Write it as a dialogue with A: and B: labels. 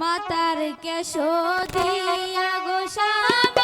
A: মাতার কেশো দিয়া গো